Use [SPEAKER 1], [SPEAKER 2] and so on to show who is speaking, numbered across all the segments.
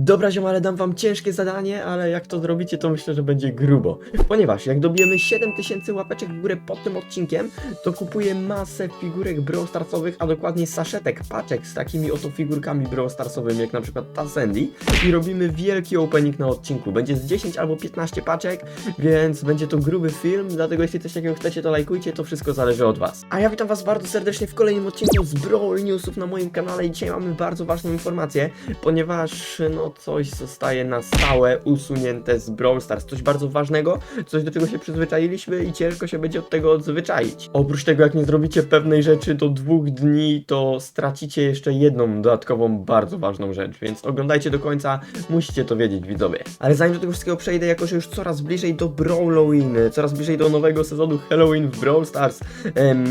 [SPEAKER 1] Dobra ziomale, dam wam ciężkie zadanie, ale jak to zrobicie, to myślę, że będzie grubo. Ponieważ jak dobijemy 7000 łapeczek w górę pod tym odcinkiem, to kupuję masę figurek Brawl Starsowych, a dokładnie saszetek, paczek z takimi oto figurkami Brawl Starsowymi, jak na przykład ta Sandy. I robimy wielki opening na odcinku. Będzie z 10 albo 15 paczek, więc będzie to gruby film, dlatego jeśli coś takiego chcecie, to lajkujcie, to wszystko zależy od was. A ja witam was bardzo serdecznie w kolejnym odcinku z Brawl Newsów na moim kanale i dzisiaj mamy bardzo ważną informację, ponieważ no coś zostaje na stałe usunięte z Brawl Stars. Coś bardzo ważnego, coś do czego się przyzwyczailiśmy i ciężko się będzie od tego odzwyczaić. Oprócz tego, jak nie zrobicie pewnej rzeczy do dwóch dni, to stracicie jeszcze jedną dodatkową, bardzo ważną rzecz, więc oglądajcie do końca, musicie to wiedzieć, widzowie. Ale zanim do tego wszystkiego przejdę, jako że już coraz bliżej do Brawloween, coraz bliżej do nowego sezonu Halloween w Brawl Stars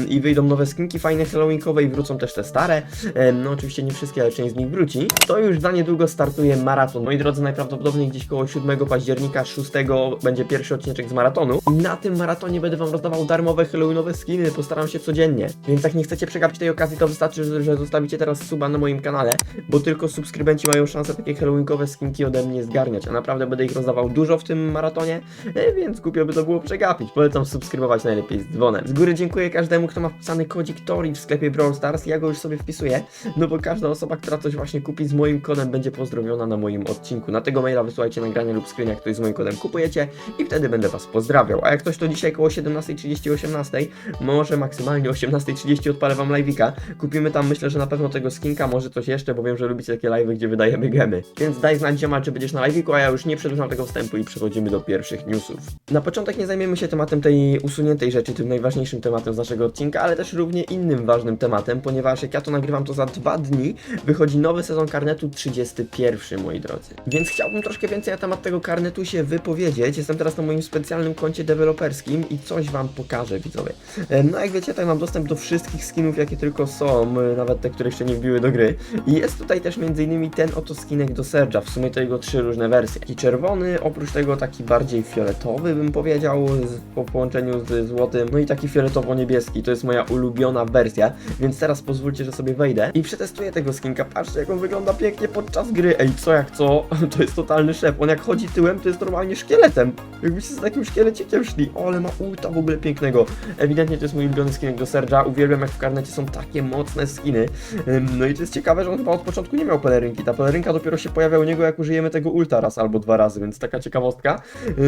[SPEAKER 1] i wyjdą nowe skinki fajne Halloweenkowe i wrócą też te stare, no oczywiście nie wszystkie, ale część z nich wróci, to już za niedługo startuje maraton. Moi drodzy, najprawdopodobniej gdzieś koło 7 października, 6 będzie pierwszy odcinek z maratonu i na tym maratonie będę wam rozdawał darmowe Halloweenowe skiny, postaram się codziennie. Więc jak nie chcecie przegapić tej okazji, to wystarczy, że, zostawicie teraz suba na moim kanale, bo tylko subskrybenci mają szansę takie Halloweenkowe skinki ode mnie zgarniać, a naprawdę będę ich rozdawał dużo w tym maratonie, e, więc głupio by to było przegapić. Polecam subskrybować najlepiej z dzwonem. Z góry dziękuję każdemu, kto ma wpisany kodzik Tori w sklepie Brawl Stars, ja go już sobie wpisuję, no bo każda osoba, która coś właśnie kupi z moim kodem będzie pozdrowiona na moim odcinku. Na tego maila wysyłajcie nagranie lub screen, jak ktoś z moim kodem kupujecie i wtedy będę was pozdrawiał. A jak ktoś to dzisiaj koło 17.30, 18.00, może maksymalnie 18.30 odpalę wam live'ika. Kupimy tam myślę, że na pewno tego skinka, może coś jeszcze, bo wiem, że lubicie takie live'y, gdzie wydajemy gemy. Więc daj znać ziomal, czy będziesz na live'iku, a ja już nie przedłużam tego wstępu i przechodzimy do pierwszych newsów. Na początek nie zajmiemy się tematem tej usuniętej rzeczy, tym najważniejszym tematem z naszego odcinka, ale też równie innym ważnym tematem, ponieważ jak ja to nagrywam, to za dwa dni wychodzi nowy sezon karnetu 31, moi drodzy. Więc chciałbym troszkę więcej na temat tego karnetu się wypowiedzieć. Jestem teraz na moim specjalnym koncie deweloperskim i coś wam pokażę, widzowie. E, No jak wiecie, tutaj mam dostęp do wszystkich skinów, jakie tylko są, e, nawet te, które jeszcze nie wbiły do gry. I jest tutaj też m.in. ten oto skinek do Serge'a, w sumie to jego trzy różne wersje. Taki czerwony, oprócz tego taki bardziej fioletowy, bym powiedział, z, po połączeniu z złotym, no i taki fioletowo-niebieski, to jest moja ulubiona wersja, więc teraz pozwólcie, że sobie wejdę i przetestuję tego skinka. Patrzcie, jak on wygląda pięknie podczas gry. Ej, co jak co, to jest totalny szef. On jak chodzi tyłem, to jest normalnie szkieletem. Jakbyście z takim szkielecikiem szli. O, ale ma ulta w ogóle pięknego. Ewidentnie to jest mój ulubiony skinek do Serge'a. Uwielbiam, jak w karnecie są takie mocne skiny. No i to jest ciekawe, że on chyba od początku nie miał pelerynki. Ta pelerynka dopiero się pojawia u niego, jak użyjemy tego ulta raz albo dwa razy, więc taka ciekawostka.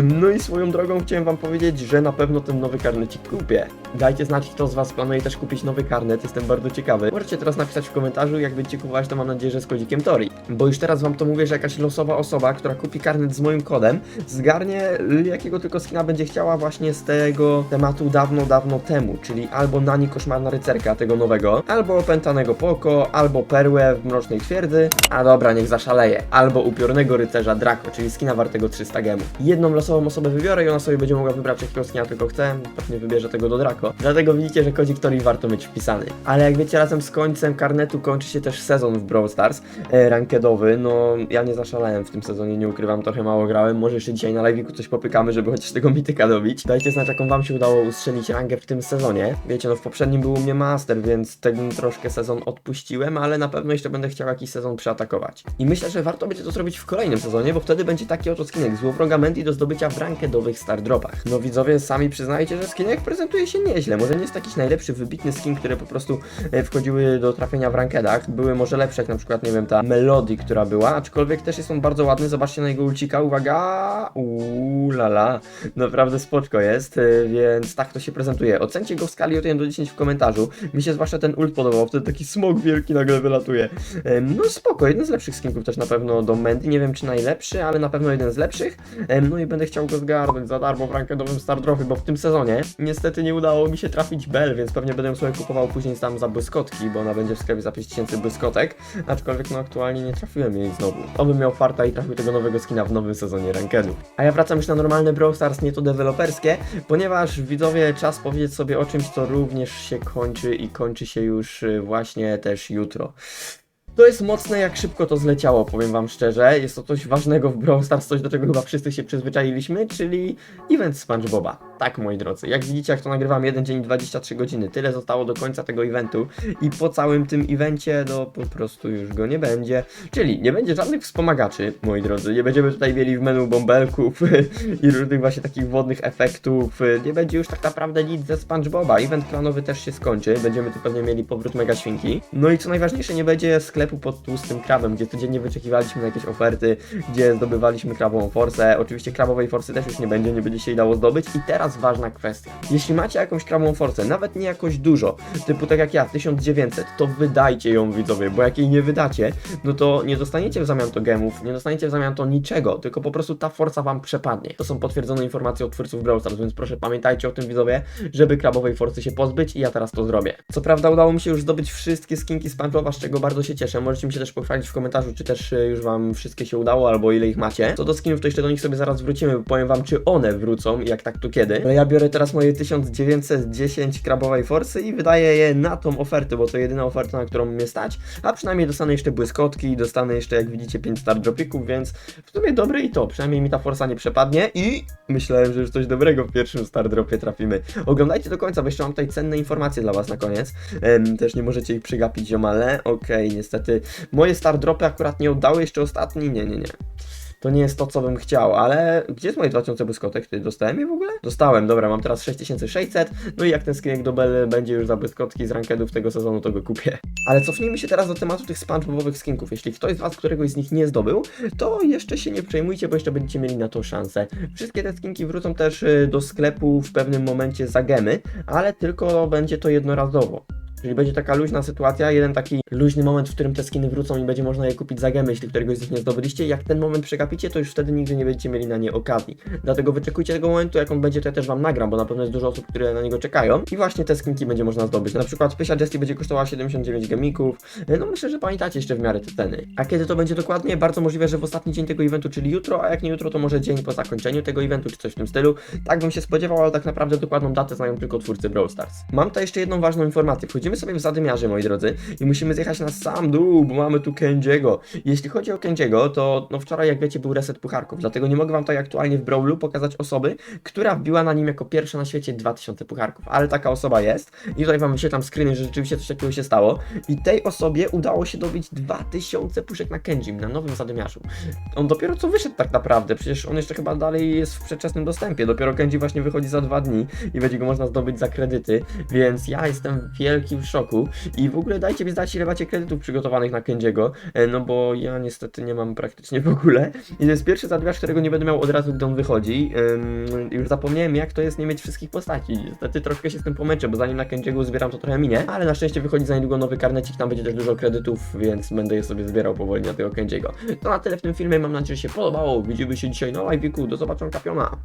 [SPEAKER 1] No i swoją drogą chciałem wam powiedzieć, że na pewno ten nowy karnecik kupię. Dajcie znać, kto z was planuje też kupić nowy karnet, jestem bardzo ciekawy. Możecie teraz napisać w komentarzu, jak będziecie kupować, to mam nadzieję, że z kodzikiem Tori. Bo już teraz wam to mówię, że jakaś losowa osoba, która kupi karnet z moim kodem, zgarnie jakiego tylko skina będzie chciała właśnie z tego tematu dawno, dawno temu, czyli albo Nani Koszmarna Rycerka tego nowego, albo Opętanego Poko, albo Perłę w Mrocznej Twierdzy, a dobra, niech zaszaleje, albo Upiornego Rycerza Draco, czyli skina wartego 300 gemów. Jedną losową osobę wybiorę i ona sobie będzie mogła wybrać jakiego skina tylko chce, pewnie wybierze tego do Draco. Dlatego widzicie, że kodzik Tori warto mieć wpisany. Ale jak wiecie, razem z końcem karnetu kończy się też sezon w Brawl Stars, e, rankedowy, no ja nie zaszalałem w tym sezonie, nie ukrywam, trochę mało grałem, może jeszcze dzisiaj na live'iku coś popykamy, żeby chociaż tego mityka dobić. Dajcie znać, jaką wam się udało ustrzelić rangę w tym sezonie. Wiecie, no w poprzednim był u mnie Master, więc ten troszkę sezon odpuściłem, ale na pewno jeszcze będę chciał jakiś sezon przeatakować. I myślę, że warto będzie to zrobić w kolejnym sezonie, bo wtedy będzie taki oto skinek złowroga Mandy do zdobycia w rankedowych star dropach. No widzowie, sami przyznajcie, że skinek prezentuje się nieźle. Może nie jest jakiś najlepszy, wybitny skin, które po prostu e, wchodziły do trafienia w rankedach. Były może lepsze, jak na przykład, nie wiem, ta Melody, która była, aczkolwiek też jest on bardzo ładny. Zobaczcie na jego ulcika, uwaga! Uuu, lala. Naprawdę spoczko jest, e, więc tak to się prezentuje. Ocencie go w skali od 1 do 10 w komentarzu. Mi się zwłaszcza ten ult podobał, wtedy taki smog wielki nagle wylatuje. Em, No spoko, jeden z lepszych skinków też na pewno do Mandy. Nie wiem czy najlepszy, ale na pewno jeden z lepszych. Em, No i będę chciał go zgarnąć za darmo w rankedowym Star Trophy, bo w tym sezonie niestety nie udało mi się trafić Bell, więc pewnie będę sobie kupował później tam za błyskotki, bo ona będzie w sklepie za 5000 błyskotek. Aczkolwiek no aktualnie nie trafiłem jej znowu. Obym miał farta i trafił tego nowego skina w nowym sezonie rankedu. A ja wracam już na normalne Brawl Stars, nie to deweloperskie, ponieważ widzowie czas powiedzieć sobie o czymś, co również się kończy i kończy się już y, właśnie też jutro. To jest mocne, jak szybko to zleciało, powiem wam szczerze. Jest to coś ważnego w Brawl Stars, coś do czego chyba wszyscy się przyzwyczailiśmy, czyli event SpongeBoba. Tak, moi drodzy, jak widzicie, jak to nagrywam, jeden dzień i 23 godziny, tyle zostało do końca tego eventu i po całym tym evencie, no po prostu już go nie będzie, czyli nie będzie żadnych wspomagaczy, moi drodzy, nie będziemy tutaj mieli w menu bąbelków i różnych właśnie takich wodnych efektów, nie będzie już tak naprawdę nic ze SpongeBoba, event klanowy też się skończy, będziemy tu pewnie mieli powrót Mega Świnki, no i co najważniejsze, nie będzie sklepu pod tłustym krabem, gdzie codziennie wyczekiwaliśmy na jakieś oferty, gdzie zdobywaliśmy krabową forsę, oczywiście krabowej forsy też już nie będzie, nie będzie się jej dało zdobyć. I teraz ważna kwestia, jeśli macie jakąś krabową forsę, nawet nie jakoś dużo, typu tak jak ja, 1900, to wydajcie ją widzowie, bo jak jej nie wydacie, no to nie dostaniecie w zamian to gemów, nie dostaniecie w zamian to niczego, tylko po prostu ta forsa wam przepadnie. To są potwierdzone informacje od twórców Brawl Stars, więc proszę pamiętajcie o tym widzowie, żeby krabowej forsy się pozbyć i ja teraz to zrobię. Co prawda udało mi się już zdobyć wszystkie skinki z SpongeBoba, z czego bardzo się cieszę. Możecie mi się też pochwalić w komentarzu, czy też e, już wam wszystkie się udało, albo ile ich macie. Co do skinów, to jeszcze do nich sobie zaraz wrócimy, powiem wam, czy one wrócą, jak tak to kiedy. Ale ja biorę teraz moje 1910 krabowej forsy i wydaję je na tą ofertę, bo to jedyna oferta, na którą mnie stać, a przynajmniej dostanę jeszcze błyskotki, dostanę jeszcze, jak widzicie, 5 star dropików, więc w sumie dobre i to, przynajmniej mi ta forsa nie przepadnie i myślałem, że już coś dobrego w pierwszym star dropie trafimy. Oglądajcie do końca, bo jeszcze mam tutaj cenne informacje dla was na koniec, też nie możecie ich przegapić, ziomale, okej, niestety, moje star dropy akurat nie oddały, jeszcze ostatni, nie, nie, nie. To nie jest to, co bym chciał, ale gdzie jest moje 2000 błyskotek? Ty dostałem je w ogóle? Dostałem, dobra, mam teraz 6600, no i jak ten skinek do Bell będzie już za błyskotki z rankedów tego sezonu, to go kupię. Ale cofnijmy się teraz do tematu tych SpongeBobowych skinków. Jeśli ktoś z Was któregoś z nich nie zdobył, to jeszcze się nie przejmujcie, bo jeszcze będziecie mieli na to szansę. Wszystkie te skinki wrócą też y, do sklepu w pewnym momencie za gemy, ale tylko będzie to jednorazowo. Czyli będzie taka luźna sytuacja, jeden taki luźny moment, w którym te skiny wrócą i będzie można je kupić za gemy, jeśli któregoś z nich nie zdobyliście. Jak ten moment przegapicie, to już wtedy nigdy nie będziecie mieli na nie okazji. Dlatego wyczekujcie tego momentu, jak on będzie, to ja też wam nagram, bo na pewno jest dużo osób, które na niego czekają. I właśnie te skinki będzie można zdobyć. Na przykład Pysia Jessie będzie kosztowała 79 gemików. No myślę, że pamiętacie jeszcze w miarę te ceny. A kiedy to będzie dokładnie? Bardzo możliwe, że w ostatni dzień tego eventu, czyli jutro, a jak nie jutro, to może dzień po zakończeniu tego eventu, czy coś w tym stylu. Tak bym się spodziewał, ale tak naprawdę dokładną datę znają tylko twórcy Brawl Stars. Mam tutaj jeszcze jedną ważną informację. Wchodzimy sobie w zadymiarze, moi drodzy, i musimy zjechać na sam dół, bo mamy tu Kędziego. Jeśli chodzi o Kędziego, to no wczoraj, jak wiecie, był reset pucharków, dlatego nie mogę wam tutaj aktualnie w Brawlu pokazać osoby, która wbiła na nim jako pierwsza na świecie 2000 pucharków, ale taka osoba jest i tutaj wam wyświetlam screeny, że rzeczywiście coś takiego się stało i tej osobie udało się dobić 2000 puszek na Kędzim, na nowym zadymiarzu. On dopiero co wyszedł tak naprawdę, przecież on jeszcze chyba dalej jest w przedczesnym dostępie, dopiero Kenji właśnie wychodzi za dwa dni i będzie go można zdobyć za kredyty, więc ja jestem wielki w szoku. I w ogóle dajcie mi znać ile macie kredytów przygotowanych na Kenjiego, e, no bo ja niestety nie mam praktycznie w ogóle. I to jest pierwszy zadymiarz, którego nie będę miał od razu, gdy on wychodzi, Ym, już zapomniałem jak to jest nie mieć wszystkich postaci, niestety troszkę się z tym pomęczę, bo zanim na Kenjiego zbieram to trochę minie, ale na szczęście wychodzi za niedługo nowy karnecik, tam będzie też dużo kredytów, więc będę je sobie zbierał powoli na tego Kenjiego. To na tyle w tym filmie, mam nadzieję, że się podobało, widzimy się dzisiaj na live'iku, do zobaczenia kapiona!